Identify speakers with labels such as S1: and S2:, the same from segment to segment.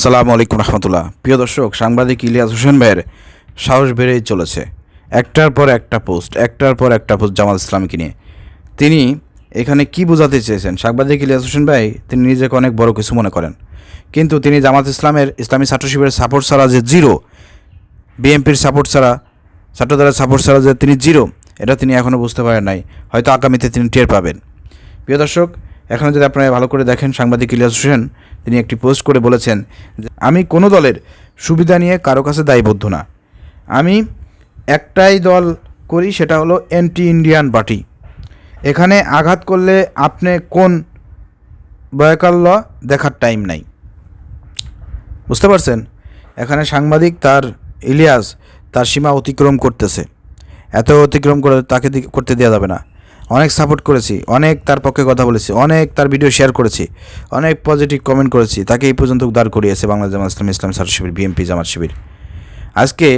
S1: আসসালামু আলাইকুম রহমতুল্লাহ। প্রিয় দর্শক, সাংবাদিক ইলিয়াস হোসেন ভাইয়ের সাহস বেড়েই চলেছে। একটার পর একটা পোস্ট, একটার পর একটা পোস্ট জামাত ইসলামকে নিয়ে। তিনি এখানে কি বোঝাতে চেয়েছেন? সাংবাদিক ইলিয়াস হোসেন ভাই, তিনি নিজেকে অনেক বড় কিছু মনে করেন। কিন্তু তিনি জামাত ইসলামের ইসলামী ছাত্র শিবিরের সাপোর্ট ছাড়া যে জিরো, বিএনপির সাপোর্ট ছাড়া, ছাত্রদলের সাপোর্ট ছাড়া যে তিনি জিরো, এটা তিনি এখনও বুঝতে পারেন নাই। হয়তো আগামীতে তিনি টের পাবেন। প্রিয় দর্শক এখন যদি আপনারা ভালো করে দেখেন সাংবাদিক ইলিয়াস হোসেন, তিনি একটি পোস্ট করে বলেছেন আমি কোনো দলের সুবিধা নিয়ে কারও কাছে দায়বদ্ধ না। আমি একটাই দল করি, সেটা হলো অ্যান্টি ইন্ডিয়ান পার্টি এখানে আঘাত করলে আপনি কোন বয়কাল্য দেখার টাইম নাই। বুঝতে পারছেন? এখানে সাংবাদিক তার ইলিয়াস তার সীমা অতিক্রম করতেছে। এত অতিক্রম করে তাকে করতে দেওয়া যাবে না। অনেক সাপোর্ট করেছি, অনেক তার পক্ষে কথা বলেছি, অনেক তার ভিডিও শেয়ার করেছি, অনেক পজিটিভ কমেন্ট করেছি, তাকে এই পর্যন্ত দাঁড় করিয়েছে বাংলাদেশ জামাত ইসলাম ইসলাম ছাত্র শিবির বিএনপি জামাত শিবির। আজকে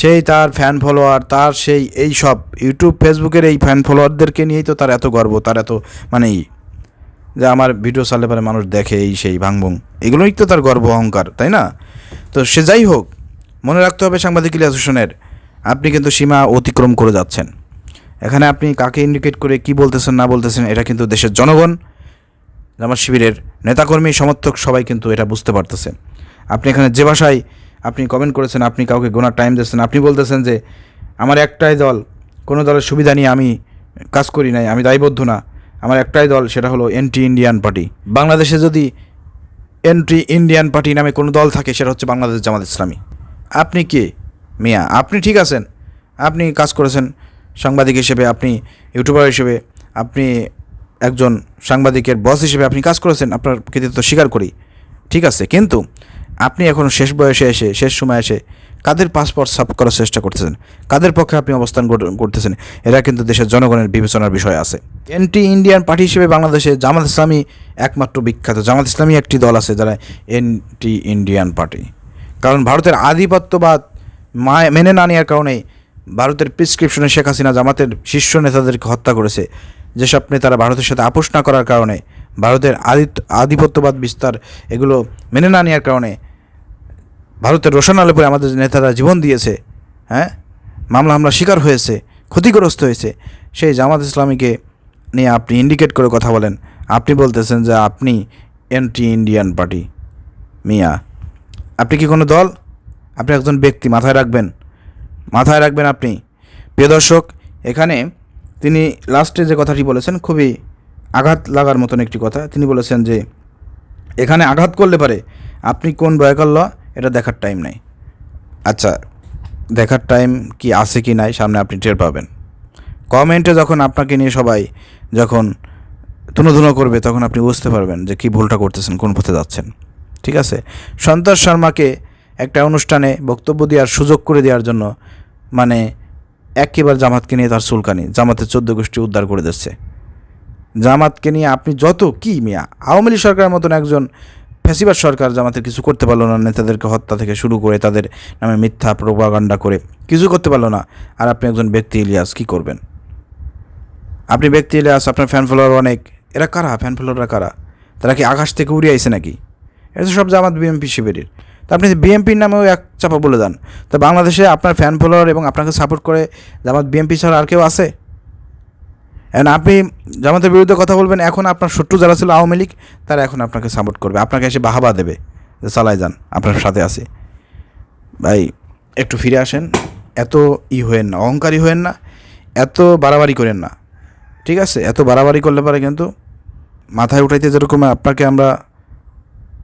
S1: সেই তার ফ্যান ফলোয়ার তার সেই, এই সব ইউটিউব ফেসবুকের এই ফ্যান ফলোয়ারদেরকে নিয়েই তো তার এত গর্ব, তার এত মানে যে আমার ভিডিও চালে পরে মানুষ দেখে এই সেই ভাঙবুং। এগুলোই তো তার গর্ব, অহংকার, তাই না? তো সে যাই হোক, মনে রাখতে হবে সাংবাদিক ইলিয়াস হোসেনের, আপনি কিন্তু সীমা অতিক্রম করে যাচ্ছেন। এখানে আপনি কাকে ইন্ডিকেট করে কি বলতেছেন, না বলতেছেন, এটা কিন্তু দেশের জনগণ, জামাত শিবিরের নেতাকর্মী, সমর্থক সবাই কিন্তু এটা বুঝতে পারতেছে। আপনি এখানে যে ভাষায় আপনি কমেন্ট করেছেন, আপনি কাউকে গোনার টাইম দিচ্ছেন, আপনি বলতেছেন যে, আমার একটাই দল, কোনো দলের সুবিধা নিয়ে আমি কাজ করি নাই, আমি দায়বদ্ধ না। আমার একটাই দল, সেটা হলো এন্টি ইন্ডিয়ান পার্টি বাংলাদেশে যদি এন্টি ইন্ডিয়ান পার্টি নামে কোনো দল থাকে, সেটা হচ্ছে বাংলাদেশ জামাত ইসলামী। আপনি কে? মিয়া, আপনি ঠিক আছেন? আপনি কাজ করেছেন সাংবাদিক হিসেবে আপনি ইউটিউবার হিসেবে আপনি একজন সাংবাদিকের বস হিসেবে আপনি কাজ করেছেন, আপনার কৃতিত্ব স্বীকার করি। ঠিক আছে, কিন্তু আপনি এখন শেষ বয়সে এসে, শেষ সময় এসে কাদের পাসপোর্ট সাপ করার চেষ্টা করতেছেন? কাদের পক্ষে আপনি অবস্থান করতেছেন এরা কিন্তু দেশের জনগণের বিবেচনার বিষয় আছে। এন্টি ইন্ডিয়ান পার্টি হিসেবে বাংলাদেশে জামাত ইসলামী একমাত্র বিখ্যাত। জামাত ইসলামী একটি দল আছে যারা এন্টি ইন্ডিয়ান পার্টি। কারণ ভারতের আধিপত্যবাদ মেনে না নেওয়ার কারণে ভারতের প্রেসক্রিপশনে শেখ হাসিনা জামাতের শীর্ষ নেতাদেরকে হত্যা করেছে। যেসব নেতারা ভারতের সাথে আপোষ না করার কারণে, ভারতের আধিপত্যবাদ বিস্তার এগুলো মেনে না নেওয়ার কারণে ভারতের রোশন আলীপুরে আমাদের নেতারা জীবন দিয়েছে হ্যাঁ? মামলা হামলা শিকার হয়েছে, ক্ষতিগ্রস্ত হয়েছে, সেই জামাত ইসলামীকে নিয়ে আপনি ইন্ডিকেট করে কথা বলেন। আপনি বলতেছেন যে আপনি এন্টি ইন্ডিয়ান পার্টি মিয়া, আপনি কি কোনো দল? আপনি একজন ব্যক্তি, মাথায় রাখবেন। মাথায় রাখবেন আপনি। প্রিয় দর্শক, এখানে তিনি লাস্টে যে কথাটি বলেছেন, খুবই আঘাত লাগার মতন একটি কথা। তিনি বলেছেন যে, এখানে আঘাত করলে পারে, আপনি কোন বয়কাল্য এটা দেখার টাইম নাই। আচ্ছা দেখার টাইম কি আছে কি নাই, সামনে আপনি টের পাবেন। কমেন্টে যখন আপনাকে নিয়ে সবাই যখন ধুনো করবে, তখন আপনি বুঝতে পারবেন যে কি ভুলটা করতেছেন, কোন পথে যাচ্ছেন। ঠিক আছে? সন্তোষ শর্মাকে একটা অনুষ্ঠানে বক্তব্য দেওয়ার সুযোগ করে দেওয়ার জন্য মানে একেবারে জামাতকে নিয়ে তার চুলকানি, জামাতের চোদ্দ গোষ্ঠী উদ্ধার করে দিচ্ছে। জামাতকে নিয়ে আপনি যত, কি মিয়া? আওয়ামী লীগ সরকারের মতন একজন ফ্যাসিবাদ সরকার জামাতের কিছু করতে পারল না, নেতাদেরকে হত্যা থেকে শুরু করে তাদের নামে মিথ্যা প্রোপাগান্ডা করে কিছু করতে পারল না। আর আপনি একজন ব্যক্তি ইলিয়াস, কি করবেন? আপনি ব্যক্তি ইলিয়াস, আপনার ফ্যান ফলোয়ার অনেক। এরা কারা? ফ্যান ফলোয়াররা কারা? তারা কি আকাশ থেকে উড়ে আইছে নাকি? এটা সব জামাত বিএমপি শিবিরের। তা আপনি বিএমপির নামেও এক চাপা বলে দেন। তা বাংলাদেশে আপনার ফ্যান ফলোয়ার এবং আপনাকে সাপোর্ট করে জামাত বিএমপি ছাড়া আর কেউ আছে? এখন আপনি জামাতের বিরুদ্ধে কথা বলবেন, এখন আপনার শত্রু যারা ছিল আওয়ামী লীগ, তারা এখন আপনাকে সাপোর্ট করবে। আপনাকে এসে বাহাবা দেবে যে চালাই যান, আপনার সাথে আছে। ভাই, একটু ফিরে আসেন। এত ই হয়েন না, অহংকারী হয়েন না, এত বাড়াবাড়ি করেন না। ঠিক আছে? এত বাড়াবাড়ি করলে পারে কিন্তু মাথায় উঠাইতে যেরকম আপনাকে আমরা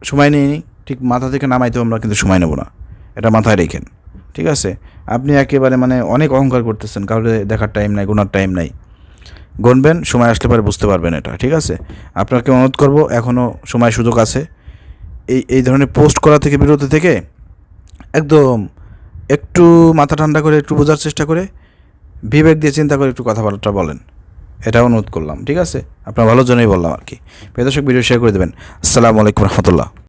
S1: সময় নিয়ে নিই ঠিক মাথা থেকে নামাইতেও আমরা কিন্তু সময় নেব না। এটা মাথায় রেখেন, ঠিক আছে? আপনি একেবারে মানে অনেক অহংকার করতেছেন, কাউকে দেখার টাইম নাই, গোনার টাইম নাই। গুনবেন সময় আসলে পরে বুঝতে পারবেন এটা, ঠিক আছে? আপনাকে অনুরোধ করব এখনও সময় সুযোগ আছে। এই এই ধরনের পোস্ট করা থেকে, বিরত থেকে একদম একটু মাথা ঠান্ডা করে, একটু বোঝার চেষ্টা করে, বিবেক দিয়ে চিন্তা করে একটু কথাবার্তা বলেন। এটা অনুরোধ করলাম, ঠিক আছে? আপনার ভালোর জন্যই বললাম আর কি। প্রিয় দর্শক ভিডিও শেয়ার করে দেবেন। আসসালামু আলাইকুম রহমতুল্লাহ।